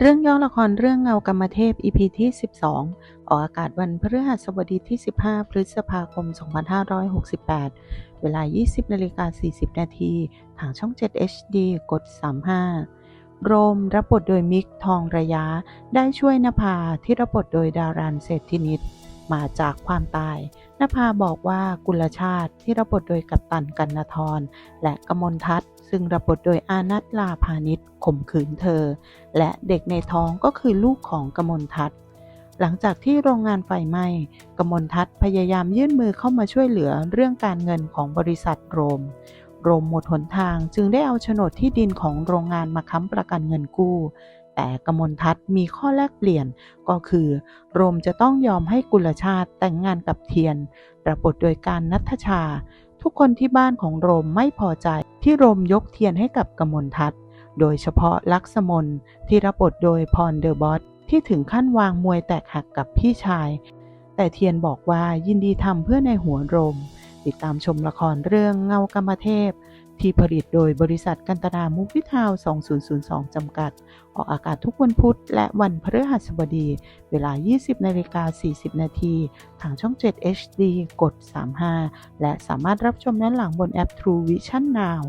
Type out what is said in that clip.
เรื่องย่อละครเรื่องเงากรรมเทพ EP ที่ 12 ออกอากาศวันพฤหัสบดีที่ 15 พฤษภาคม 2568 เวลา 20นาฬิกา40 นาทีทางช่อง 7 HD กด 35 โรมรับบทโดยมิกทองระยะ ได้ช่วยนภาที่รับบทโดยดารันเศรษฐินิตมาจากความตาย นภาบอกว่ากุลชาติที่รับบทโดยกัปตันกันนทรและกมลทัศน์ ซึ่งรับบทโดยอานัทลาพานิชย์ข่มขืนเธอ และเด็กในท้องก็คือลูกของกมลทัศน์หลังจากที่โรงงานไฟไหม้กมลทัศน์พยายามยื่นมือเข้ามาช่วยเหลือเรื่องการเงินของบริษัทโรม โรมหมดหนทางจึงได้เอาโฉนดที่ดินของโรงงานมาค้ำประกันเงินกู้ แต่กมลทัศน์มีข้อแลกเปลี่ยนก็คือ โรมจะต้องยอมให้กุลชาติแต่งงานกับเทียนรับบทโดยการนัทชา ทุกคนที่บ้านของโรมไม่พอใจ ที่โรมยกเทียนให้กับกมลทัศน์ โดยเฉพาะลักษมนที่รับบทโดยพรเดอร์บอสที่ถึงขั้นวางมวยแตกหักกับพี่ชาย แต่เทียนบอกว่ายินดีทำเพื่อในหัวโรม ติดตามชมละครเรื่องเงากรรมเทพ ที่ผลิตโดยบริษัทกันตนามุกวิทาว 2002 จำกัด ออกอากาศทุกวันพุธและวันพฤหัสบดี เวลา 20นาฬิกา40 นาทีทางช่อง 7 HD กด 35 และสามารถรับชมย้อนหลังบนแอป True Vision Now